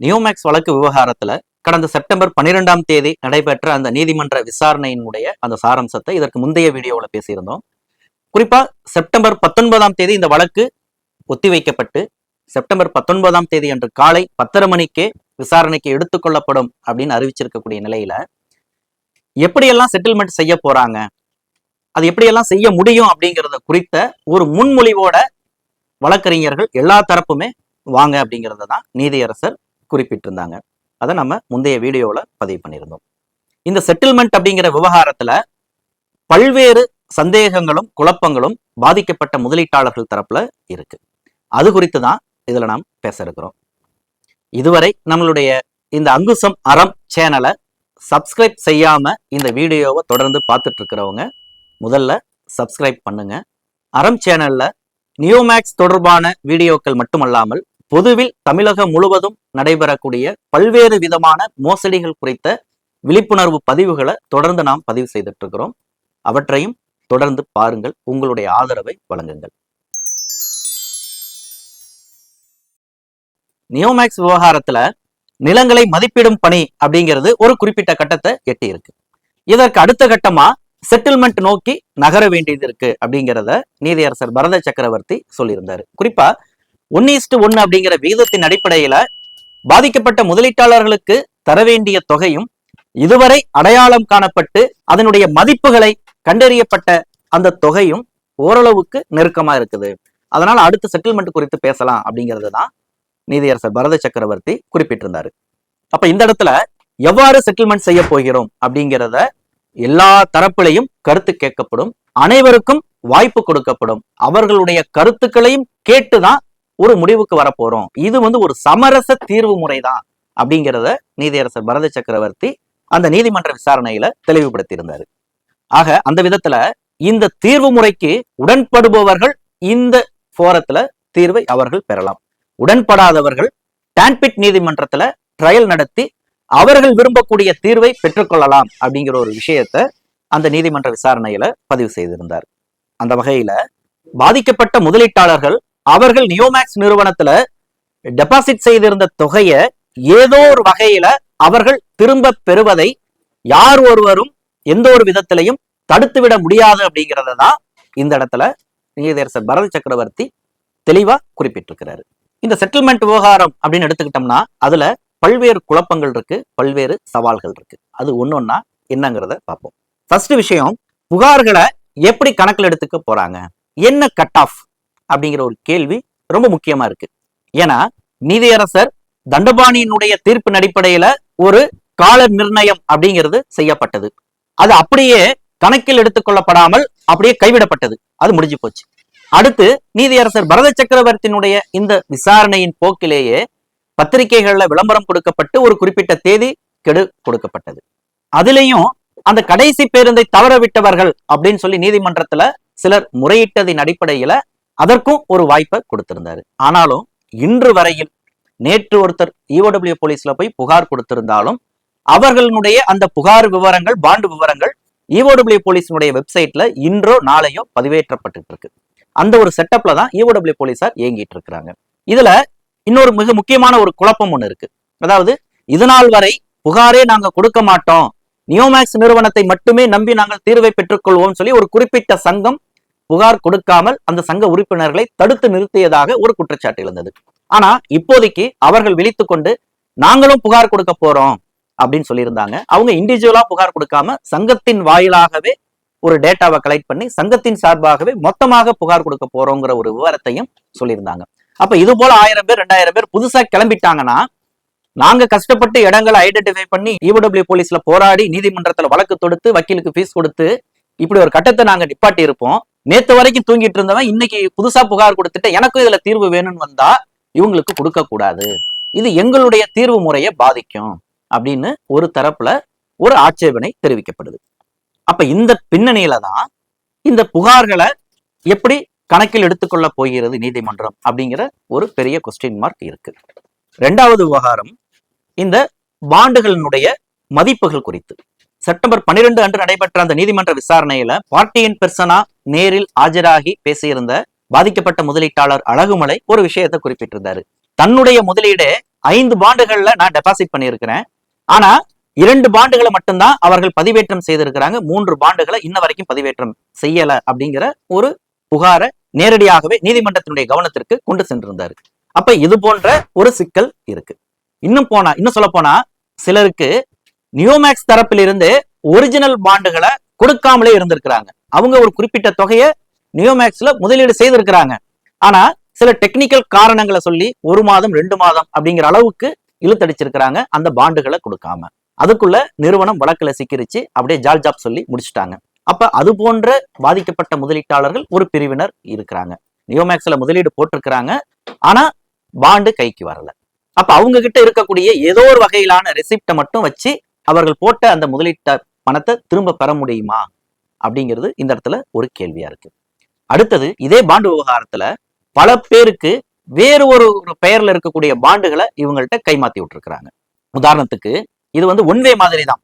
நியூமேக்ஸ் வழக்கு விவகாரத்துல கடந்த செப்டம்பர் பன்னிரெண்டாம் தேதி நடைபெற்ற அந்த நீதிமன்ற விசாரணையினுடைய அந்த சாராம்சத்தை இதற்கு முந்தைய வீடியோவில் பேசியிருந்தோம். குறிப்பா செப்டம்பர் பத்தொன்பதாம் தேதி இந்த வழக்கு ஒத்திவைக்கப்பட்டு செப்டம்பர் பத்தொன்பதாம் தேதி அன்று காலை பத்தரை மணிக்கே விசாரணைக்கு எடுத்துக்கொள்ளப்படும் அப்படின்னு அறிவிச்சிருக்கக்கூடிய நிலையில எப்படியெல்லாம் செட்டில்மெண்ட் செய்ய போறாங்க அது எப்படியெல்லாம் செய்ய முடியும் அப்படிங்கிறத குறித்த ஒரு முன்மொழிவோட வழக்கறிஞர்கள் எல்லா தரப்புமே வாங்க அப்படிங்கிறத தான் நீதியரசர் குறிப்பிட்டிருந்தாங்க. அதை நம்ம முந்தைய வீடியோவில் பதிவு பண்ணியிருந்தோம். இந்த செட்டில்மெண்ட் அப்படிங்கிற விவகாரத்துல பல்வேறு சந்தேகங்களும் குழப்பங்களும் பாதிக்கப்பட்ட முதலீட்டாளர்கள் தரப்புல இருக்கு. அது குறித்து தான் இதில் நாம் பேச இருக்கிறோம். இதுவரை நம்மளுடைய இந்த அங்குசம் அறம் சேனலை சப்ஸ்கிரைப் செய்யாம இந்த வீடியோவை தொடர்ந்து பார்த்துட்டு இருக்கிறவங்க முதல்ல சப்ஸ்கிரைப் பண்ணுங்க. அறம் சேனல்ல நியோமேக்ஸ் தொடர்பான வீடியோக்கள் மட்டுமல்லாமல் பொதுவில் தமிழகம் முழுவதும் நடைபெறக்கூடிய பல்வேறு விதமான மோசடிகள் குறித்த விழிப்புணர்வு பதிவுகளை தொடர்ந்து நாம் பதிவு செய்துட்டு இருக்கிறோம் அவற்றையும் தொடர்ந்து பாருங்கள். உங்களுடைய ஆதரவை வழங்குங்கள். நியோமேக்ஸ் விவகாரத்துல நிலங்களை மதிப்பிடும் பணி அப்படிங்கிறது ஒரு குறிப்பிட்ட கட்டத்தை எட்டி இருக்கு இதற்கு அடுத்த கட்டமா செட்டில்மெண்ட் நோக்கி நகர வேண்டியது இருக்கு அப்படிங்கிறத நீதியரசர் பரத சக்கரவர்த்தி சொல்லியிருந்தாரு. குறிப்பா ஒன்னு இஸ்டு ஒன்னு அப்படிங்கிற விகிதத்தின் அடிப்படையில பாதிக்கப்பட்ட முதலீட்டாளர்களுக்கு தர வேண்டிய தொகையும் இதுவரை அடையாளம் காணப்பட்டு அதனுடைய மதிப்புகளை கண்டறியப்பட்ட அந்த தொகையும் ஓரளவுக்கு நெருக்கமா இருக்குது. அதனால அடுத்த செட்டில்மெண்ட் குறித்து பேசலாம் அப்படிங்கிறது தான் நீதியரசர் பரத சக்கரவர்த்தி குறிப்பிட்டிருந்தாரு. அப்ப இந்த இடத்துல எவ்வாறு செட்டில்மெண்ட் செய்ய போகிறோம் அப்படிங்கிறத எல்லா தரப்பிலையும் கருத்து கேட்கப்படும் அனைவருக்கும் வாய்ப்பு கொடுக்கப்படும். அவர்களுடைய கருத்துக்களையும் கேட்டுதான் ஒரு முடிவுக்கு வரப்போறோம். இது வந்து ஒரு சமரச தீர்வு முறைதான் அப்படிங்கிறத நீதியரசர் பரத சக்கரவர்த்தி அந்த நீதிமன்ற விசாரணையில தெளிவுபடுத்தியிருந்தாரு. ஆக அந்த விதத்துல இந்த தீர்வு முறைக்கு உடன்படுபவர்கள் இந்த போரத்துல தீர்வை அவர்கள் பெறலாம். உடன்படாதவர்கள் டான்பிட் நீதிமன்றத்துல ட்ரையல் நடத்தி அவர்கள் விரும்பக்கூடிய தீர்வை பெற்றுக்கொள்ளலாம் அப்படிங்கிற ஒரு விஷயத்த அந்த நீதிமன்ற விசாரணையில பதிவு செய்திருந்தார். அந்த வகையில பாதிக்கப்பட்ட முதலீட்டாளர்கள் அவர்கள் நியோமேக்ஸ் நிறுவனத்துல டெபாசிட் செய்திருந்த தொகையை ஏதோ ஒரு வகையில அவர்கள் திரும்ப பெறுவதை யார் ஒருவரும் எந்த ஒரு விதத்திலையும் தடுத்துவிட முடியாது அப்படிங்கிறத தான் இந்த இடத்துல நீதியரசர் பரத சக்கரவர்த்தி தெளிவா குறிப்பிட்டிருக்கிறாரு. இந்த செட்டில்மெண்ட் விவகாரம் அப்படின்னு எடுத்துக்கிட்டோம்னா அதுல பல்வேறு குழப்பங்கள் இருக்கு பல்வேறு சவால்கள் இருக்கு. அது ஒன்னொன்னா என்னங்கிறத பார்ப்போம். ஃபர்ஸ்ட் விஷயம் புகார்களை எப்படி கணக்கில் எடுத்துக்க போறாங்க? என்ன கட் ஆஃப் அப்படிங்கிற ஒரு கேள்வி ரொம்ப முக்கியமா இருக்கு. ஏன்னா நீதியரசர் தண்டபாணியினுடைய தீர்ப்பின் அடிப்படையில ஒரு கால நிர்ணயம் அப்படிங்கிறது செய்யப்பட்டது. அது அப்படியே கணக்கில் எடுத்துக்கொள்ளப்படாமல் அப்படியே கைவிடப்பட்டது. அது முடிஞ்சு போச்சு. அடுத்து நீதியரசர் பரத சக்கரவர்த்தியினுடைய இந்த விசாரணையின் போக்கிலேயே பத்திரிகைகள்ல விளம்பரம் கொடுக்கப்பட்டு ஒரு குறிப்பிட்ட தேதி கெடு கொடுக்கப்பட்டது. அதுலேயும் அந்த கடைசி பேருந்தை தவற விட்டவர்கள் அப்படின்னு சொல்லி நீதிமன்றத்துல சிலர் முறையிட்டதின் அடிப்படையில அதற்கும் ஒரு வாய்ப்பை கொடுத்திருந்தாரு. ஆனாலும் இன்று வரையில் நேற்று ஒருத்தர் இஓடபிள்யூ போலீஸ்ல போய் புகார் கொடுத்திருந்தாலும் அவர்களுடைய அந்த புகார் விவரங்கள் பாண்டு விவரங்கள் இஓடபிள்யூ போலீஸினுடைய வெப்சைட்ல இன்றோ நாளையோ பதிவேற்றப்பட்டு இருக்கு அந்த ஒரு செட்டப்ல தான் இஓடபிள்யூ போலீஸார் இயங்கிட்டு இருக்கிறாங்க இதுல இன்னொரு மிக முக்கியமான ஒரு குழப்பம் ஒன்னு இருக்கு. அதாவது இது நாள் வரை புகாரே நாங்க கொடுக்க மாட்டோம். நியோமேக்ஸ் நிறுவனத்தை மட்டுமே நம்பி நாங்கள் தீர்வை பெற்றுக்கொள்வோம் சொல்லி ஒரு குறிப்பிட்ட சங்கம் புகார் கொடுக்காமல் அந்த சங்க உறுப்பினர்களை தடுத்து நிறுத்தியதாக ஒரு குற்றச்சாட்டு இருந்தது ஆனா இப்போதைக்கு அவர்கள் விழித்து கொண்டு நாங்களும் புகார் கொடுக்க போறோம் அப்படின்னு சொல்லியிருந்தாங்க. அவங்க இண்டிவிஜுவலா புகார் கொடுக்காம சங்கத்தின் வாயிலாகவே ஒரு டேட்டாவை கலெக்ட் பண்ணி சங்கத்தின் சார்பாகவே மொத்தமாக புகார் கொடுக்க போறோங்கிற ஒரு விவரத்தையும் சொல்லியிருந்தாங்க. அப்ப இது போல ஆயிரம் பேர் ரெண்டாயிரம் பேர் புதுசா கிளம்பிட்டாங்கன்னா நாங்க கஷ்டப்பட்டு இடங்களை ஐடென்டிஃபை பண்ணி இடபிள்யூ போலீஸ்ல போராடி நீதிமன்றத்துல வழக்கு தொடுத்து வக்கீலுக்கு ஃபீஸ் கொடுத்து இப்படி ஒரு கட்டத்தை நாங்க நிப்பாட்டி இருப்போம் நேத்து வரைக்கும் தூங்கிட்டு இருந்தவன் இன்னைக்கு புதுசா புகார் கொடுத்துட்டு எனக்கும் இதுல தீர்வு வேணும்னு வந்தா இவங்களுக்கு கொடுக்க கூடாது. இது எங்களுடைய தீர்வு முறையை பாதிக்கும் அப்படின்னு ஒரு தரப்புல ஒரு ஆட்சேபனை தெரிவிக்கப்படுது. அப்ப இந்த பின்னணியில தான் இந்த புகார்களை எப்படி கணக்கில் எடுத்துக்கொள்ள போகிறது நீதிமன்றம் அப்படிங்கிற ஒரு பெரிய கொஸ்டின் மார்க் இருக்கு. ரெண்டாவது விவகாரம் இந்த பாண்டுகளினுடைய மதிப்புகள் குறித்து. செப்டம்பர் 12 அன்று நடைபெற்ற அந்த நீதிமன்ற விசாரணையில பார்ட்டியின் பெர்சனா நேரில் ஆஜராகி பேசியிருந்த பாதிக்கப்பட்ட முதலீட்டாளர் அழகுமலை ஒரு விஷயத்தை குறிப்பிட்டிருந்தாரு. தன்னுடைய முதலீடு ஐந்து பாண்டுகள்ல நான் டெபாசிட் பண்ணியிருக்கிறேன். ஆனா இரண்டு பாண்டுகளை மட்டும்தான் அவர்கள் பதிவேற்றம் செய்திருக்கிறாங்க. மூன்று பாண்டுகளை இன்ன வரைக்கும் பதிவேற்றம் செய்யல அப்படிங்கிற ஒரு புகாரை நேரடியாகவே நீதிமன்றத்தினுடைய கவனத்திற்கு கொண்டு சென்றிருந்தாரு. அப்ப இது போன்ற ஒரு சிக்கல் இருக்கு. இன்னும் போனா இன்னும் சொல்ல போனா சிலருக்கு நியோமேக்ஸ் தரப்பிலிருந்து ஒரிஜினல் பாண்டுகளை கொடுக்காமலே இருந்திருக்கிறாங்க. அவங்க ஒரு குறிப்பிட்ட தொகையை நியோமேக்ஸ்ல முதலீடு செய்திருக்கிறாங்க. ஆனா சில டெக்னிக்கல் காரணங்களை சொல்லி ஒரு மாதம் ரெண்டு மாதம் அப்படிங்கிற அளவுக்கு இழுத்தடிச்சிருக்கிறாங்க அந்த பாண்டுகளை கொடுக்காம. அதுக்குள்ள நிறுவனம் வழக்குல சிக்கிரிச்சு அப்படியே ஜால் ஜாப் சொல்லி முடிச்சுட்டாங்க. அப்ப அது போன்ற பாதிக்கப்பட்ட முதலீட்டாளர்கள் ஒரு பிரிவினர் இருக்கிறாங்க. நியோமேக்ஸ்ல முதலீடு போட்டிருக்கிறாங்க. ஆனா பாண்டு கைக்கு வரல. அப்ப அவங்க கிட்ட இருக்கக்கூடிய ஏதோ ஒரு வகையிலான ரெசிப்டை மட்டும் வச்சு அவர்கள் போட்ட அந்த முதலீட்ட பணத்தை திரும்ப பெற முடியுமா? அப்படிங்கிறது இந்த இடத்துல ஒரு கேள்வியா இருக்கு. அடுத்தது இதே பாண்டு விவகாரத்துல பல பேருக்கு வேறு ஒரு ஒரு பெயர்ல இருக்கக்கூடிய பாண்டுகளை இவங்கள்ட்ட கைமாத்தி விட்டுருக்குறாங்க. உதாரணத்துக்கு இது வந்து ஒன்வே மாதிரி தான்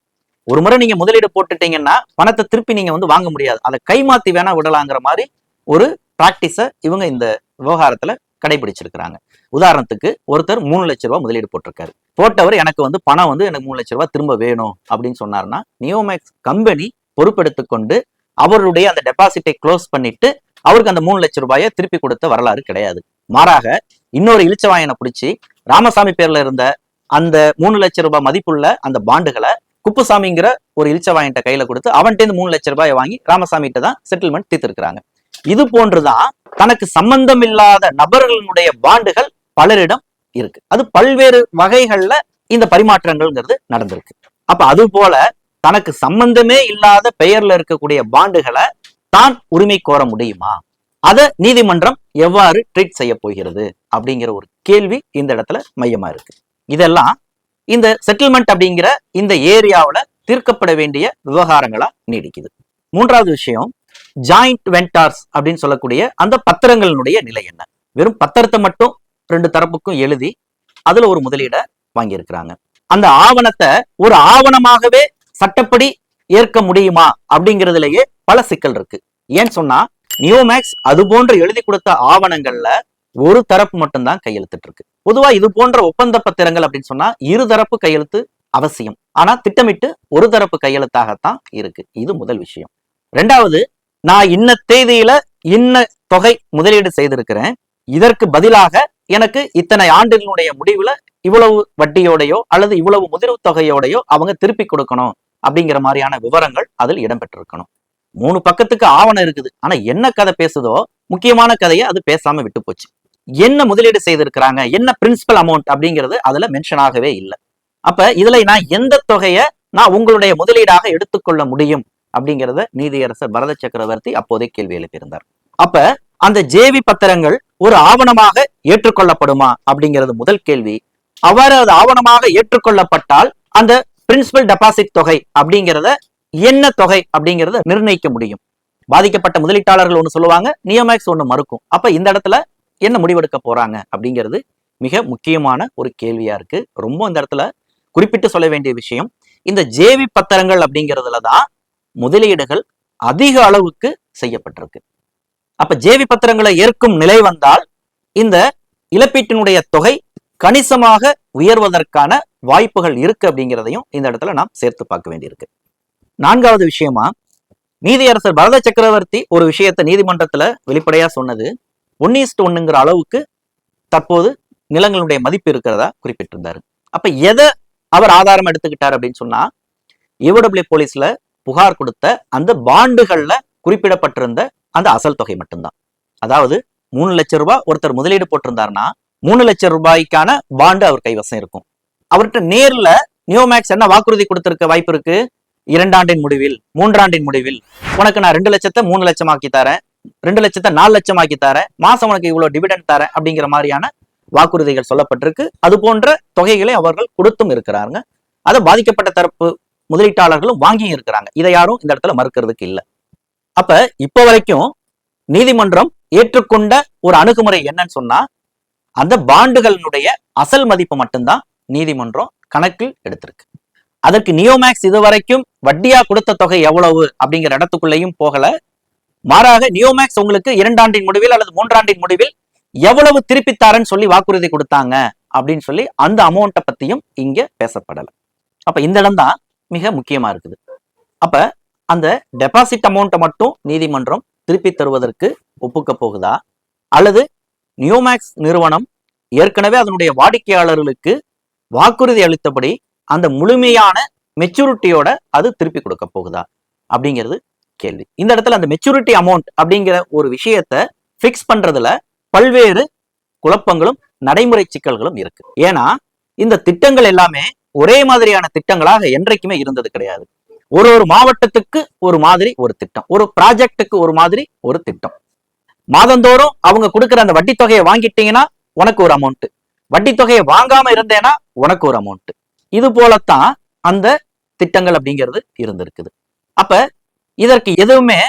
ஒரு முறை நீங்க முதலீடு போட்டுட்டீங்கன்னா பணத்தை திருப்பி நீங்க வந்து வாங்க முடியாது. அதை கைமாத்தி வேணா விடலாங்கிற மாதிரி ஒரு பிராக்டிஸை இவங்க இந்த விவகாரத்துல கடைபிடிச்சிருக்கிறாங்க. உதாரணத்துக்கு ஒருத்தர் மூணு லட்ச ரூபா முதலீடு போட்டிருக்காரு. போட்டவர் எனக்கு வந்து பணம் வந்து எனக்கு மூணு லட்ச ரூபா திரும்ப வேணும் அப்படின்னு சொன்னார்னா நியோமேக்ஸ் கம்பெனி பொறுப்பெடுத்து கொண்டு அவருடைய அந்த டெபாசிட்டை க்ளோஸ் பண்ணிட்டு அவருக்கு அந்த மூணு லட்ச ரூபாயை திருப்பி கொடுத்த வரலாறு கிடையாது. மாறாக இன்னொரு இழிச்சவாயனை பிடிச்சி ராமசாமி பேர்ல இருந்த அந்த மூணு லட்ச ரூபாய் மதிப்புள்ள அந்த பாண்டுகளை குப்புசாமிங்கிற ஒரு இழிச்சவாயன்ட்ட கையில கொடுத்து அவன்கிட்ட மூணு லட்ச ரூபாயை வாங்கி ராமசாமிகிட்ட தான் செட்டில்மெண்ட் தீர்த்திருக்கிறாங்க. இது போன்றுதான் தனக்கு சம்பந்தம் இல்லாத நபர்களுடைய பாண்டுகள் பலரிடம் இருக்கு. அது பல்வேறு வகைகள்ல இந்த பரிமாற்றங்கள்ங்கிறது நடந்திருக்கு. அப்ப அது போல தனக்கு சம்பந்தமே இல்லாத பெயர்ல இருக்கக்கூடிய பாண்டுகளை தான் உரிமை கோர முடியுமா? அதை நீதிமன்றம் எவ்வாறு ட்ரீட் செய்ய போகிறது? அப்படிங்கிற ஒரு கேள்வி இந்த இடத்துல மையமா இருக்கு. இதெல்லாம் இந்த செட்டில்மெண்ட் அப்படிங்கிற இந்த ஏரியாவுல தீர்க்கப்பட வேண்டிய விவகாரங்களா நீடிக்குது. மூன்றாவது விஷயம் ஜாயிண்ட் வென்டார்ஸ் அப்படின்னு சொல்லக்கூடிய அந்த பத்திரங்களினுடைய நிலை என்ன? வெறும் பத்திரத்தை மட்டும் ரெண்டு தரப்புக்கும் எழுதி அதுல ஒரு முதலீட வாங்கியிருக்கிறாங்க. அந்த ஆவணத்தை ஒரு ஆவணமாகவே சட்டப்படி ஏற்க முடியுமா அப்படிங்கிறதுலயே பல சிக்கல் இருக்கு. ஏன்னு சொன்னா நியோமேக்ஸ் அது போன்று எழுதி கொடுத்த ஆவணங்கள்ல ஒரு தரப்பு மட்டும்தான் கையெழுத்துட்டு இருக்கு. பொதுவா இது போன்ற ஒப்பந்த பத்திரங்கள் அப்படின்னு சொன்னா இரு தரப்பு கையெழுத்து அவசியம். ஆனா திட்டமிட்டு ஒரு தரப்பு கையெழுத்தாகத்தான் இருக்கு. இது முதல் விஷயம். ரெண்டாவது நான் இன்ன தேதியில இன்ன தொகை முதலீடு செய்திருக்கிறேன். இதற்கு பதிலாக எனக்கு இத்தனை ஆண்டுகளுடைய முடிவுல இவ்வளவு வட்டியோடையோ அல்லது இவ்வளவு முதிர்வு தொகையோடையோ அவங்க திருப்பி கொடுக்கணும் அப்படிங்கிற மாதிரியான விவரங்கள் அதில் இடம்பெற்றிருக்கணும். மூணு பக்கத்துக்கு ஆவணம் இருக்குது. ஆனா என்ன கதை பேசுதோ முக்கியமான கதையை அது பேசாம விட்டு போச்சு. என்ன முதலீடு செய்திருக்கிறாங்க? என்ன பிரின்சிபல் அமௌண்ட் அப்படிங்கிறது அதுல மென்ஷன் ஆகவே இல்லை. அப்ப இதுல நான் எந்த தொகையை நான் உங்களுடைய முதலீடாக எடுத்துக்கொள்ள முடியும்? அப்படிங்கிறத நீதியரசர் பரத சக்கரவர்த்தி அப்போதே கேள்வி எழுப்பியிருந்தார். அப்ப அந்த ஜேவி பத்திரங்கள் ஒரு ஆவணமாக ஏற்றுக்கொள்ளப்படுமா அப்படிங்கிறது முதல் கேள்வி. அவர் அது ஆவணமாக ஏற்றுக்கொள்ளப்பட்டால் அந்த பிரின்சிபல் டெபாசிட் தொகை அப்படிங்கிறத என்ன தொகை அப்படிங்கிறத நிர்ணயிக்க முடியும். பாதிக்கப்பட்ட முதலீட்டாளர்கள் ஒன்று சொல்லுவாங்க நியோமேக்ஸ் ஒன்று மறுக்கும். அப்ப இந்த இடத்துல என்ன முடிவெடுக்க போறாங்க அப்படிங்கிறது மிக முக்கியமான ஒரு கேள்வியா இருக்கு. ரொம்ப இந்த இடத்துல குறிப்பிட்டு சொல்ல வேண்டிய விஷயம் இந்த ஜேவி பத்திரங்கள் அப்படிங்கிறதுல தான் முதலீடுகள் அதிக அளவுக்கு செய்யப்பட்டிருக்கு. அப்ப ஜேவி பத்திரங்களை ஏற்கும் நிலை வந்தால் இந்த இழப்பீட்டினுடைய தொகை கணிசமாக உயர்வதற்கான வாய்ப்புகள் இருக்கு அப்படிங்கிறதையும் இந்த இடத்துல நாம் சேர்த்து பார்க்க வேண்டியிருக்கு. நான்காவது விஷயமா நீதியரசர் பரத சக்கரவர்த்தி ஒரு விஷயத்தை நீதிமன்றத்துல வெளிப்படையா சொன்னது ஒன் ஒன்னுங்கிற அளவுக்கு தற்போது நிலங்களுடைய மதிப்பு இருக்கிறதா குறிப்பிட்டிருந்தாரு. அப்ப எதை அவர் ஆதாரம் எடுத்துக்கிட்டார் அப்படின்னு சொன்னா ஏவடபிள்யூ போலீஸ்ல புகார் கொடுத்த அந்த பாண்டுகள்ல குறிப்பிடப்பட்டிருந்த அந்த அசல் தொகை மட்டும்தான். அதாவது மூணு லட்சம் ரூபாய் ஒருத்தர் முதலீடு போட்டிருந்தாருன்னா மூணு லட்சம் ரூபாய்க்கான பாண்டு அவர் கைவசம் இருக்கும். அவர்கிட்ட நேர்ல நியோமேக்ஸ் என்ன வாக்குறுதி கொடுத்திருக்க வாய்ப்பு இருக்கு? இரண்டாண்டின் முடிவில் மூன்றாண்டின் முடிவில். உனக்கு நான் ரெண்டு லட்சத்தை மூணு லட்சம் ஆக்கி தரேன். ரெண்டு லட்சத்தை நாலு லட்சம் ஆக்கி தரேன். மாசம் உனக்கு இவ்வளவு டிவிடெண்ட் தரேன் அப்படிங்கிற மாதிரியான வாக்குறுதிகள் சொல்லப்பட்டிருக்கு. அது போன்ற தொகைகளை அவர்கள் கொடுத்தும் இருக்கிறாருங்க. அதை பாதிக்கப்பட்ட தரப்பு முதலீட்டாளர்களும் வாங்கியும் இருக்கிறாங்க. இதை யாரும் இந்த இடத்துல மறுக்கிறதுக்கு இல்லை. அப்ப இப்போ வரைக்கும் நீதிமன்றம் ஏற்றுக்கொண்ட ஒரு அணுகுமுறை என்னன்னு சொன்னா அந்த பாண்டுகளினுடைய அசல் மதிப்பு மட்டும்தான் நீதிமன்றம் கணக்கில் எடுத்திருக்கு. அதற்கு நியோமேக்ஸ் இதுவரைக்கும் வட்டியா கொடுத்த தொகை எவ்வளவு அப்படிங்கிற இடத்துக்குள்ளேயும் போகல. மாறாக நியோமேக்ஸ் உங்களுக்கு இரண்டாண்டின் முடிவில் அல்லது மூன்றாண்டின் முடிவில் எவ்வளவு திருப்பித்தாரன்னு சொல்லி வாக்குறுதி கொடுத்தாங்க அப்படின்னு சொல்லி அந்த அமௌண்ட்டை பத்தியும் இங்க பேசப்படல. அப்ப இந்த இடம் தான் மிக முக்கியமா இருக்குது. அப்ப அந்த டெபாசிட் அமௌண்ட்டை மட்டும் நீதிமன்றம் திருப்பி தருவதற்கு ஒப்புக்க போகுதா? அல்லது நியூமேக்ஸ் நிறுவனம் ஏற்கனவே அதனுடைய வாடிக்கையாளர்களுக்கு வாக்குறுதி அளித்தபடி அந்த முழுமையான மெச்சூரிட்டியோட அது திருப்பி கொடுக்க போகுதா? அப்படிங்கிறது கேள்வி. இந்த இடத்துல அந்த மெச்சூரிட்டி அமௌண்ட் அப்படிங்கிற ஒரு விஷயத்த ஃபிக்ஸ் பண்றதுல பல்வேறு குழப்பங்களும் நடைமுறை சிக்கல்களும் இருக்கு. ஏன்னா இந்த திட்டங்கள் எல்லாமே ஒரே மாதிரியான திட்டங்களாக என்றைக்குமே இருந்தது கிடையாது. ஒரு ஒரு மாவட்டத்துக்கு ஒரு மாதிரி ஒரு திட்டம். ஒரு ப்ராஜெக்டுக்கு ஒரு மாதிரி ஒரு திட்டம். மாதந்தோறும் அவங்க கொடுக்குற அந்த வட்டி தொகையை வாங்கிட்டீங்கன்னா உனக்கு ஒரு அமௌண்ட் வட்டி தொகையை வாங்காம இருந்தேன்னா உனக்கு ஒரு அமௌண்ட் இது போலத்தான் அந்த திட்டங்கள் அப்படிங்கிறது இருந்திருக்குது. அப்ப இதற்கு எதுவுமே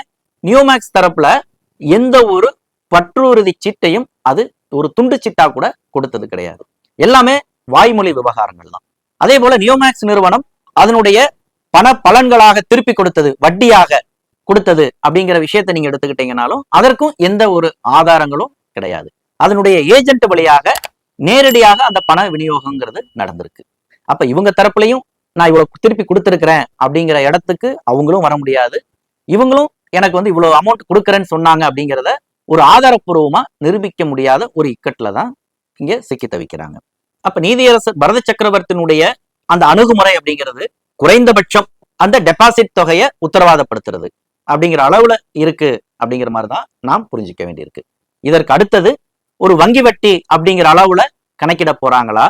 நியூமேக்ஸ் தரப்புல எந்த ஒரு பற்றுறுதி சீட்டையும் அது ஒரு துண்டு சீட்டா கூட கொடுத்தது கிடையாது. எல்லாமே வாய்மொழி விவகாரங்கள் தான். அதே போல நியோமேக்ஸ் நிறுவனம் அதனுடைய பண பலன்களாக திருப்பி கொடுத்தது வட்டியாக கொடுத்தது அப்படிங்கிற விஷயத்த நீங்க எடுத்துக்கிட்டீங்கனாலும் அதற்கும் எந்த ஒரு ஆதாரங்களும் கிடையாது. அதனுடைய ஏஜென்ட் வழியாக நேரடியாக அந்த பண விநியோகங்கிறது நடந்திருக்கு. அப்ப இவங்க தரப்புலையும் நான் இவ்வளவு திருப்பி கொடுத்துருக்கிறேன் அப்படிங்கிற இடத்துக்கு அவங்களும் வர முடியாது. இவங்களும் எனக்கு வந்து இவ்வளவு அமௌண்ட் கொடுக்குறேன்னு சொன்னாங்க அப்படிங்கிறத ஒரு ஆதாரப்பூர்வமா நிரூபிக்க முடியாத ஒரு இக்கட்டுல தான் இங்க சிக்கி தவிக்கிறாங்க. அப்ப நீதியரசர் பரத சக்கரவர்த்தியினுடைய அந்த அணுகுமுறை அப்படிங்கிறது குறைந்தபட்சம் அந்த டெபாசிட் தொகையை உத்தரவாதப்படுத்துறது. அப்படிங்கிற அளவுல இருக்கு அப்படிங்கிற மாதிரி தான் நாம் புரிஞ்சிக்க வேண்டியிருக்கு. இதற்கு அடுத்தது ஒரு வங்கி வட்டி அப்படிங்கிற அளவுல கணக்கிட போறாங்களா?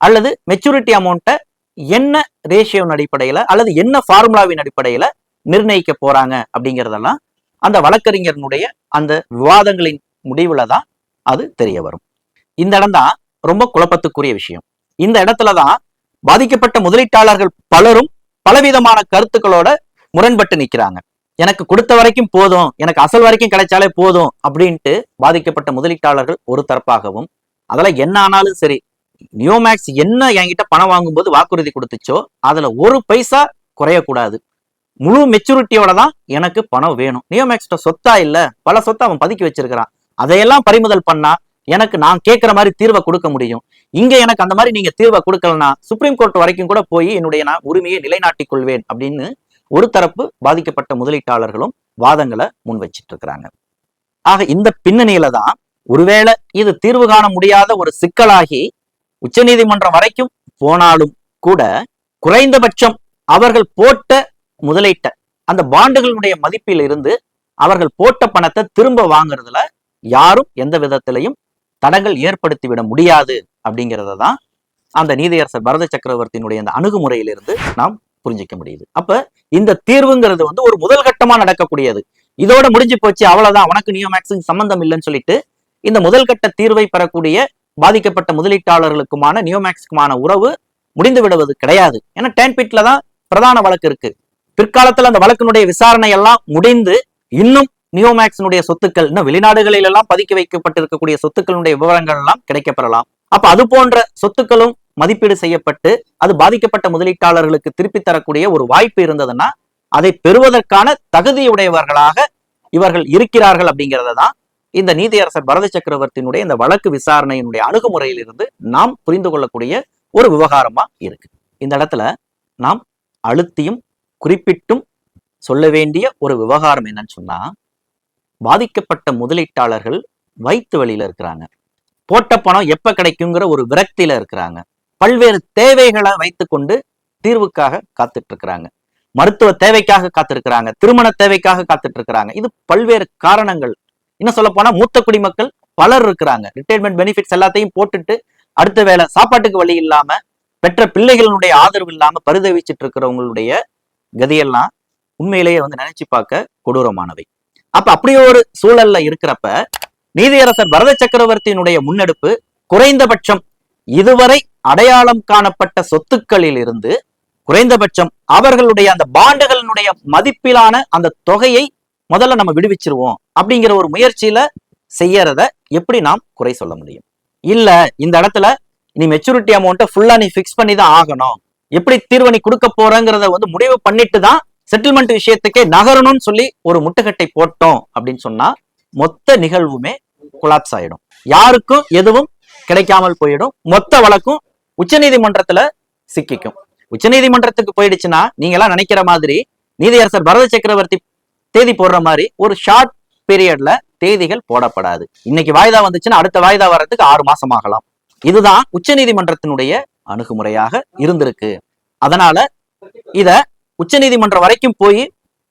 அல்லது மெச்சூரிட்டி அமௌண்ட்டை என்ன ரேஷியோவின் அடிப்படையில அல்லது என்ன ஃபார்முலாவின் அடிப்படையில நிர்ணயிக்க போறாங்க அப்படிங்கிறதெல்லாம் அந்த வழக்கறிஞர்களுடைய அந்த விவாதங்களின் முடிவுல தான் அது தெரிய வரும். இந்த இடம் தான் ரொம்ப குழப்பத்துக்குரிய விஷயம். இந்த இடத்துல தான் பாதிக்கப்பட்ட முதலீட்டாளர்கள் பலரும் பலவிதமான கருத்துக்களோட முரண்பட்டு நிக்கிறாங்க. எனக்கு கொடுத்த வரைக்கும் போதும் எனக்கு அசல் வரைக்கும் கிடைச்சாலே போதும் அப்படின்ட்டு பாதிக்கப்பட்ட முதலீட்டாளர்கள் ஒரு தரப்பாகவும் அதெல்லாம் என்ன ஆனாலும் சரி நியோமேக்ஸ் என்ன என்கிட்ட பணம் வாங்கும்போது வாக்குறுதி கொடுத்துச்சோ அதுல ஒரு பைசா குறையக்கூடாது. முழு மெச்சூரிட்டியோட தான் எனக்கு பணம் வேணும். நியோமேக்ஸ்ட சொத்தா இல்ல பல சொத்தை அவன் பதுக்கி வச்சிருக்கிறான். அதையெல்லாம் பறிமுதல் பண்ணா எனக்கு நான் கேட்குற மாதிரி தீர்வை கொடுக்க முடியும். இங்க எனக்கு அந்த மாதிரி நீங்க தீர்வை கொடுக்கலனா சுப்ரீம் கோர்ட் வரைக்கும் கூட போய் என்னுடைய நான் உரிமையை நிலைநாட்டிக் கொள்வேன் அப்படின்னு ஒரு தரப்பு பாதிக்கப்பட்ட முதலீட்டாளர்களும் வாதங்களை முன் வச்சிட்டு இருக்கிறாங்க. ஆக இந்த பின்னணியில தான் ஒருவேளை இது தீர்வு காண முடியாத ஒரு சிக்கலாகி உச்சநீதிமன்றம் வரைக்கும் போனாலும் கூட குறைந்தபட்சம் அவர்கள் போட்ட முதலீட்ட அந்த பாண்டுகளுடைய மதிப்பில் இருந்து அவர்கள் போட்ட பணத்தை திரும்ப வாங்குறதுல யாரும் எந்த விதத்திலையும் தடங்கள் ஏற்படுத்திவிட முடியாது அப்படிங்கிறத தான் அந்த நீதியரசர் பரத சக்கரவர்த்தியினுடைய அந்த அணுகுமுறையிலிருந்து நாம் புரிஞ்சிக்க முடியுது. அப்ப இந்த தீர்வுங்கிறது வந்து ஒரு முதல் கட்டமா நடக்கக்கூடியது. இதோட முடிஞ்சு போச்சு அவ்வளவுதான். உனக்கு நியோ மேக்ஸுக்கு சம்பந்தம் இல்லைன்னு சொல்லிட்டு இந்த முதல் கட்ட தீர்வை பெறக்கூடிய பாதிக்கப்பட்ட முதலீட்டாளர்களுக்குமான நியோமேக்ஸுக்குமான உறவு முடிந்து விடுவது கிடையாது. ஏன்னா டேன்பிட்ல தான் பிரதான வழக்கு இருக்கு. பிற்காலத்துல அந்த வழக்கினுடைய விசாரணை எல்லாம் முடிந்து இன்னும் நியோமேக்ஸினுடைய சொத்துக்கள் இன்னும் வெளிநாடுகளில் எல்லாம் பதுக்கி வைக்கப்பட்டிருக்கக்கூடிய சொத்துக்களுடைய விவரங்கள் எல்லாம் கிடைக்கப்பெறலாம். அப்ப அது போன்ற சொத்துக்களும் மதிப்பீடு செய்யப்பட்டு அது பாதிக்கப்பட்ட முதலீட்டாளர்களுக்கு திருப்பி தரக்கூடிய ஒரு வாய்ப்பு இருந்ததுன்னா அதை பெறுவதற்கான தகுதியுடையவர்களாக இவர்கள் இருக்கிறார்கள் அப்படிங்கிறத தான் இந்த நீதியரசர் பரத சக்கரவர்த்தியினுடைய இந்த வழக்கு விசாரணையினுடைய அணுகுமுறையிலிருந்து நாம் புரிந்து கொள்ளக்கூடிய ஒரு விவகாரமா இருக்கு. இந்த இடத்துல நாம் அழுத்தியும் குறிப்பிட்டும் சொல்ல வேண்டிய ஒரு விவகாரம் என்னன்னு சொன்னா பாதிக்கப்பட்ட முதலீட்டாளர்கள் வைத்து வழியில இருக்கிறாங்க. போட்ட பணம் எப்ப கிடைக்குங்கிற ஒரு விரக்தியில இருக்கிறாங்க. பல்வேறு தேவைகளை வைத்துக்கொண்டு தீர்வுக்காக காத்துட்டு இருக்கிறாங்க மருத்துவ தேவைக்காக காத்திருக்கிறாங்க. திருமண தேவைக்காக காத்துட்டு இருக்கிறாங்க இது பல்வேறு காரணங்கள். இன்னும் சொல்ல போனா மூத்த குடிமக்கள் பலர் இருக்கிறாங்க. ரிட்டைர்மெண்ட் பெனிஃபிட்ஸ் எல்லாத்தையும் போட்டுட்டு அடுத்த வேலை சாப்பாட்டுக்கு வழி இல்லாம பெற்ற பிள்ளைகளுடைய ஆதரவு இல்லாம பரிதவிச்சிட்டு இருக்கிறவங்களுடைய கதையெல்லாம் உண்மையிலேயே வந்து நினைச்சு பார்க்க கொடூரமானவை. அப்ப அப்படி ஒரு சூழல்ல இருக்கிறப்ப நீதியரசர் பரத சக்கரவர்த்தியினுடைய முன்னெடுப்பு குறைந்தபட்சம் இதுவரை அடையாளம் காணப்பட்ட சொத்துக்களில் இருந்து குறைந்தபட்சம் அவர்களுடைய அந்த பாண்டுகளினுடைய மதிப்பிலான அந்த தொகையை முதல்ல நம்ம விடுவிச்சிருவோம் அப்படிங்கிற ஒரு முயற்சியில செய்யறத எப்படி நாம் குறை சொல்ல முடியும்? இல்ல இந்த இடத்துல நீ மெச்சூரிட்டி அமௌண்ட்டை ஃபுல்லா நீ ஃபிக்ஸ் பண்ணி தான் ஆகணும். எப்படி தீர்வு நீ கொடுக்க போறங்கிறத வந்து முடிவு பண்ணிட்டு தான் செட்டில்மெண்ட் விஷயத்துக்கே நகரணும்னு சொல்லி ஒரு முட்டுக்கட்டை போட்டோம் அப்படின்னு சொன்னா மொத்த நிகழ்வுமே கொலாப்ஸ் ஆயிடும். யாருக்கும் எதுவும் கிடைக்காமல் போயிடும். மொத்த வழக்கும் உச்சநீதிமன்றத்துல சிக்கிக்கும். உச்சநீதிமன்றத்துக்கு போயிடுச்சுன்னா நீங்க எல்லாம் நினைக்கிற மாதிரி நீதியரசர் பரத சக்கரவர்த்தி தேதி போடுற மாதிரி ஒரு ஷார்ட் பீரியட்ல தேதிகள் போடப்படாது. இன்னைக்கு வாய்தா வந்துச்சுன்னா அடுத்த வாய்தா வர்றதுக்கு ஆறு மாசம் ஆகலாம். இதுதான் உச்சநீதிமன்றத்தினுடைய அணுகுமுறையாக இருந்திருக்கு. அதனால இத உச்சநீதிமன்றம் வரைக்கும் போய்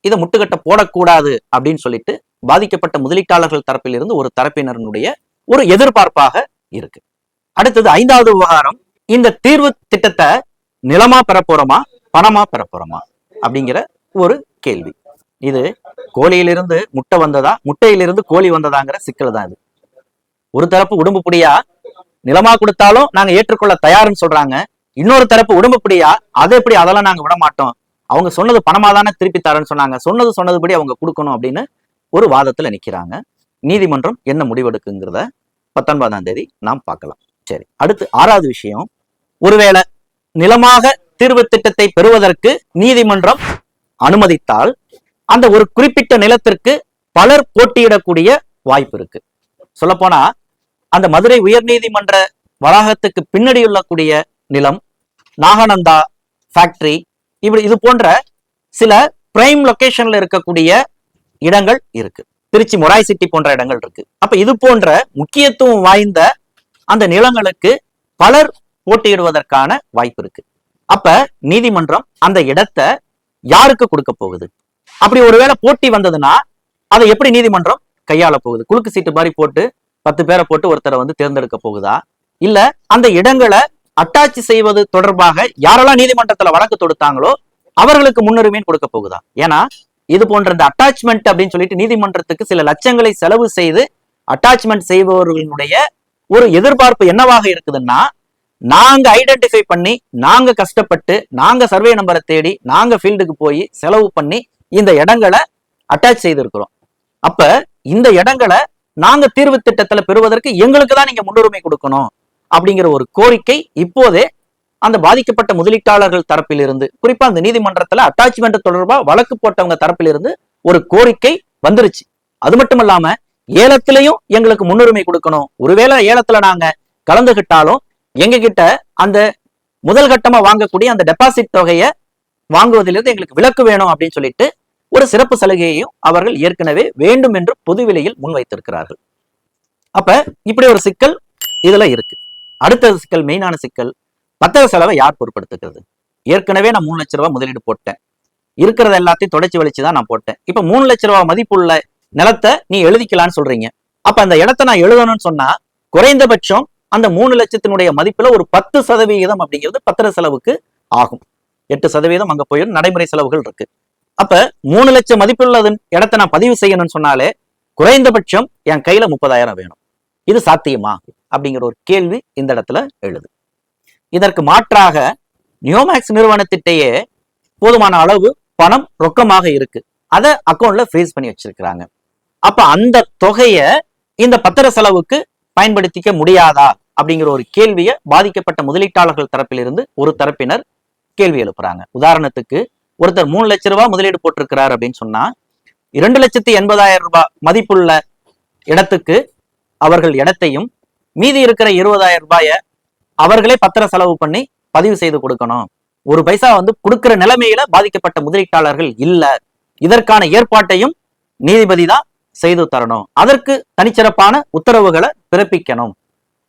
இதை முட்டுக்கட்ட போடக்கூடாது அப்படின்னு சொல்லிட்டு பாதிக்கப்பட்ட முதலீட்டாளர்கள் தரப்பிலிருந்து ஒரு தரப்பினருடைய ஒரு எதிர்பார்ப்பாக இருக்கு. அடுத்தது ஐந்தாவது விவகாரம் இந்த தீர்வு திட்டத்தை நிலமா பெற போறோமா பணமா பெற போறோமா அப்படிங்கிற ஒரு கேள்வி. இது கோழியிலிருந்து முட்டை வந்ததா முட்டையிலிருந்து கோழி வந்ததாங்கிற சிக்கல் தான் இது. ஒரு தரப்பு உடம்பு புடியா நிலமா கொடுத்தாலும் நாங்க ஏற்றுக்கொள்ள தயாருன்னு சொல்றாங்க. இன்னொரு தரப்பு உடம்பு புடியா அதை எப்படி அதெல்லாம் நாங்க விட மாட்டோம் அவங்க சொன்னது பணமா தானே திருப்பி தரேன்னு சொன்னாங்க. சொன்னது சொன்னதுபடி அவங்க கொடுக்கணும் அப்படின்னு ஒரு வாதத்துல நிக்கிறாங்க. நீதிமன்றம் என்ன முடிவெடுக்குங்கிறத பத்தொன்பதாம் தேதி நாம் பார்க்கலாம். சரி அடுத்து ஆறாவது விஷயம். ஒருவேளை நிலமாக தீர்வு திட்டத்தை பெறுவதற்கு நீதிமன்றம் அனுமதித்தால் அந்த ஒரு குறிப்பிட்ட நிலத்திற்கு பலர் போட்டியிடக்கூடிய வாய்ப்பு இருக்கு. சொல்லப்போனா அந்த மதுரை உயர்நீதிமன்ற வளாகத்துக்கு பின்னாடி உள்ளக்கூடிய நிலம் நாகநந்தா ஃபேக்டரி இப்படி இது போன்ற சில பிரைம் லொகேஷன்ல இருக்கக்கூடிய இடங்கள் இருக்கு. திருச்சி மொராய் சிட்டி போன்ற இடங்கள் இருக்கு. அப்ப இது போன்ற முக்கியத்துவம் வாய்ந்த அந்த நிலங்களுக்கு பலர் போட்டியிடுவதற்கான வாய்ப்பு இருக்கு. அப்ப நீதிமன்றம் அந்த இடத்தை யாருக்கு கொடுக்க போகுது? அப்படி ஒருவேளை போட்டி வந்ததுன்னா அதை எப்படி நீதிமன்றம் கையாள போகுது? குலுக்கு சீட்டு மாதிரி போட்டு பத்து பேரை போட்டு ஒருத்தரை வந்து தேர்ந்தெடுக்க போகுதா? இல்ல அந்த இடங்களை அட்டாச் செய்வது தொடர்பாக யாரெல்லாம் நீதிமன்றத்துல வழக்கு தொடுத்தாங்களோ அவர்களுக்கு முன்னுரிமை கொடுக்க போகுதா? ஏன்னா இது போன்ற இந்த அட்டாச்மெண்ட் அப்படின்னு சொல்லிட்டு நீதிமன்றத்துக்கு சில லட்சங்களை செலவு செய்து அட்டாச்மெண்ட் செய்பவர்களுடைய ஒரு எதிர்பார்ப்பு என்னவாக இருக்குதுன்னா நாங்க ஐடென்டிஃபை பண்ணி நாங்க கஷ்டப்பட்டு நாங்க சர்வே நம்பரை தேடி நாங்க ஃபீல்டுக்கு போய் செலவு பண்ணி இந்த இடங்களை அட்டாச் செய்திருக்கிறோம். அப்ப இந்த இடங்களை நாங்க தீர்வு திட்டத்துல பெறுவதற்கு எங்களுக்கு தான் நீங்க முன்னுரிமை கொடுக்கணும். அப்படிங்கிற ஒரு கோரிக்கை இப்போதே அந்த பாதிக்கப்பட்ட முதலீட்டாளர்கள் தரப்பிலிருந்து குறிப்பா அந்த நீதிமன்றத்துல அட்டாச்மெண்ட் தொடர்பா வழக்கு போட்டவங்க தரப்பிலிருந்து ஒரு கோரிக்கை வந்துருச்சு. அது மட்டும் இல்லாம ஏலத்திலையும் எங்களுக்கு முன்னுரிமை கொடுக்கணும். ஒருவேளை ஏலத்துல நாங்க கலந்துகிட்டாலும் எங்க கிட்ட அந்த முதல் கட்டமா வாங்கக்கூடிய அந்த டெபாசிட் தொகையை வாங்குவதிலிருந்து எங்களுக்கு விலக்கு வேணும் அப்படின்னு சொல்லிட்டு ஒரு சிறப்பு சலுகையையும் அவர்கள் ஏற்கனவே வேண்டும் என்று பொதுவிலையில் முன்வைத்திருக்கிறார்கள். அப்ப இப்படி ஒரு சிக்கல் இதுல இருக்கு. அடுத்த சிக்கல் மெயினான சிக்கல் பத்திர செலவை யார் பொருட்படுத்துகிறது? ஏற்கனவே நான் மூணு லட்ச ரூபாய் முதலீடு போட்டேன். இருக்கிறத எல்லாத்தையும் தொடச்சி வலிச்சு தான் நான் போட்டேன். இப்போ மூணு லட்ச ரூபாய் மதிப்புள்ள நிலத்தை நீ எழுதிக்கலாம்னு சொல்றீங்க. அப்ப அந்த இடத்த நான் எழுதணும்னு சொன்னா குறைந்தபட்சம் அந்த மூணு லட்சத்தினுடைய மதிப்புல ஒரு பத்து சதவிகிதம் அப்படிங்கிறது பத்திர செலவுக்கு ஆகும். எட்டு சதவீதம் அங்க போயிடும் நடைமுறை செலவுகள் இருக்கு. அப்ப மூணு லட்சம் மதிப்புள்ளது இடத்த நான் பதிவு செய்யணும்னு சொன்னாலே குறைந்தபட்சம் என் கையில முப்பதாயிரம் வேணும். இது சாத்தியமா? அப்படிங்கிற ஒரு கேள்வி இந்த இடத்துல எழுது. இதற்கு மாற்றாக நியோமேக்ஸ் நிறுவனத்திட்டயே போதுமான அளவு பணம் ரொக்கமாக இருக்கு. அதை அக்கௌண்ட்ல ஃப்ரீஸ் பண்ணி வச்சிருக்கிறாங்க. அப்ப அந்த தொகையை இந்த பத்திர செலவுக்கு பயன்படுத்திக்க முடியாதா? அப்படிங்கிற ஒரு கேள்வியை பாதிக்கப்பட்ட முதலீட்டாளர்கள் தரப்பிலிருந்து ஒரு தரப்பினர் கேள்வி எழுப்புறாங்க. உதாரணத்துக்கு ஒருத்தர் மூணு லட்ச ரூபாய் முதலீடு போட்டிருக்கிறார் அப்படின்னு சொன்னா இரண்டு லட்சத்தி எண்பதாயிரம் ரூபாய் மதிப்புள்ள இடத்துக்கு அவர்கள் இடத்தையும் மீதி இருக்கிற இருபதாயிரம் ரூபாய அவர்களே பத்திர செலவு பண்ணி பதிவு செய்து கொடுக்கணும். ஒரு பைசா வந்து கொடுக்கிற நிலைமையில பாதிக்கப்பட்ட முதலீட்டாளர்கள் இல்ல. இதற்கான ஏற்பாட்டையும் நீதிபதி தான் செய்து தரணும். அதற்கு தனிச்சிறப்பான உத்தரவுகளை பிறப்பிக்கணும்.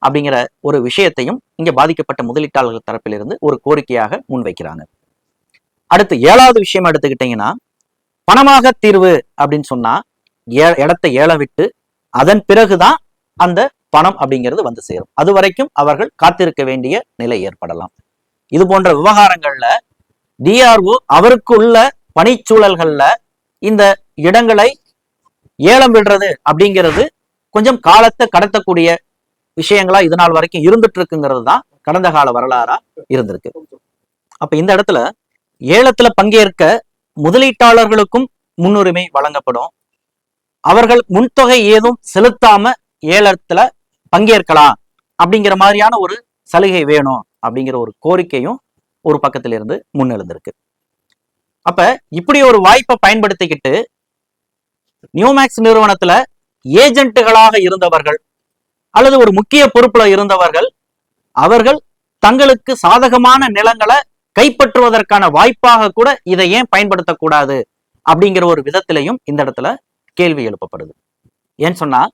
அப்படிங்கிற ஒரு விஷயத்தையும் இங்க பாதிக்கப்பட்ட முதலீட்டாளர்கள் தரப்பிலிருந்து ஒரு கோரிக்கையாக முன்வைக்கிறாங்க. அடுத்து ஏழாவது விஷயம் எடுத்துக்கிட்டீங்கன்னா பணமாக தீர்வு அப்படின்னு சொன்னா ஏ இடத்தை ஏழ விட்டு அதன் பிறகுதான் அந்த பணம் அப்படிங்கிறது வந்து சேரும். அது வரைக்கும் அவர்கள் காத்திருக்க வேண்டிய நிலை ஏற்படலாம். இது போன்ற விவகாரங்கள்ல டிஆர்ஓ அவருக்குள்ள பணிச்சூழல்கள்ல இந்த இடங்களை ஏலம் விடுறது அப்படிங்கிறது கொஞ்சம் காலத்தை கடத்தக்கூடிய விஷயங்களா இது நாள் வரைக்கும் இருந்துட்டு இருக்குங்கிறது தான் கடந்த கால வரலாறா இருந்திருக்கு. அப்ப இந்த இடத்துல ஏலத்துல பங்கேற்க முதலீட்டாளர்களுக்கும் முன்னுரிமை வழங்கப்படும். அவர்கள் முன்தொகை ஏதும் செலுத்தாம ஏலத்துல பங்கேற்கலாம் அப்படிங்கிற மாதிரியான ஒரு சலுகை வேணும் அப்படிங்கிற ஒரு கோரிக்கையும் ஒரு பக்கத்துல இருந்து முன்னெழுந்திருக்கு அப்ப இப்படி ஒரு வாய்ப்பை பயன்படுத்திக்கிட்டு நியூமேக்ஸ் நிறுவனத்துல ஏஜென்ட்டுகளாக இருந்தவர்கள் அல்லது ஒரு முக்கிய பொறுப்புல இருந்தவர்கள் அவர்கள் தங்களுக்கு சாதகமான நிலங்களை கைப்பற்றுவதற்கான வாய்ப்பாக கூட இதை ஏன் பயன்படுத்தக்கூடாது அப்படிங்கிற ஒரு விதத்திலையும் இந்த இடத்துல கேள்வி எழுப்பப்படுது. ஏன்னு சொன்னா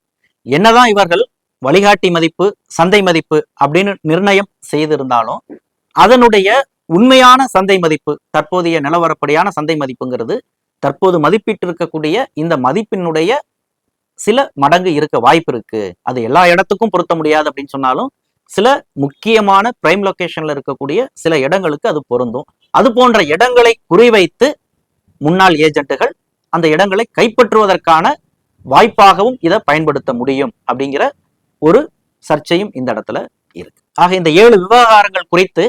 என்னதான் இவர்கள் வழிகாட்டி மதிப்பு சந்தை மதிப்பு அப்படின்னு நிர்ணயம் செய்திருந்தாலும் அதனுடைய உண்மையான சந்தை மதிப்பு தற்போதைய நிலவரப்படியான சந்தை மதிப்புங்கிறது தற்போது மதிப்பிட்டு இருக்கக்கூடிய இந்த மதிப்பினுடைய சில மடங்கு இருக்க வாய்ப்பு இருக்கு. அது எல்லா இடத்துக்கும் பொருத்த முடியாது அப்படின்னு சொன்னாலும் சில முக்கியமான பிரைம் லொகேஷன்ல இருக்கக்கூடிய சில இடங்களுக்கு அது பொருந்தும். அது போன்ற இடங்களை குறிவைத்து முன்னாள் ஏஜென்ட்டுகள் அந்த இடங்களை கைப்பற்றுவதற்கான வாய்ப்பாகவும் இதை பயன்படுத்த முடியும் அப்படிங்கிற ஒரு சர்ச்சையும் இந்த இடத்துல இருக்கு. ஆக இந்த ஏழு விவகாரங்கள் குறித்து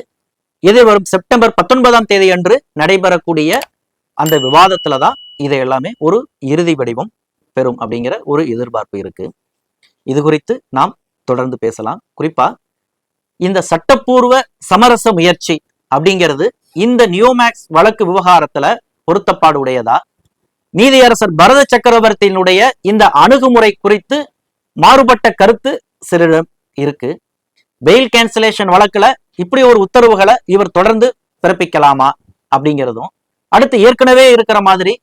எதிர்வரும் செப்டம்பர் பத்தொன்பதாம் தேதி அன்று நடைபெறக்கூடிய அந்த விவாதத்துல தான் இதை எல்லாமே ஒரு இறுதி வடிவம் பெறும் அப்படிங்கிற ஒரு எதிர்பார்ப்பு இருக்கு. இது குறித்து நாம் தொடர்ந்து பேசலாம். குறிப்பா இந்த சட்டப்பூர்வ சமரச முயற்சி அப்படிங்கிறது இந்த நியோமேக்ஸ் வழக்கு விவகாரத்துல பொருத்தப்பாடு உடையதா? நீதியரசர் பரத சக்கரவர்த்தியினுடைய இந்த அணுகுமுறை குறித்து மாறுபட்ட கருத்து சிலரிடம் இருக்கு. பெயில் கேன்சலேஷன் வழக்குல இப்படி ஒரு உத்தரவுகளை இவர் தொடர்ந்து பிறப்பிக்கலாமா அப்படிங்கிறதும் அடுத்து ஏற்கனவே இருக்கிற மாதிரி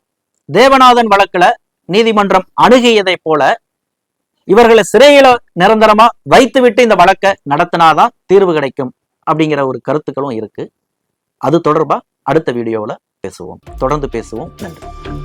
தேவநாதன் வழக்குல நீதிமன்றம் அணுகியதை போல இவர்களை சிறையில நிரந்தரமா வைத்துவிட்டு இந்த வழக்கை நடத்தினாதான் தீர்வு கிடைக்கும் அப்படிங்கிற ஒரு கருத்துக்களும் இருக்கு. அது தொடர்பா அடுத்த வீடியோவில் பேசுவோம். தொடர்ந்து பேசுவோம். நன்றி.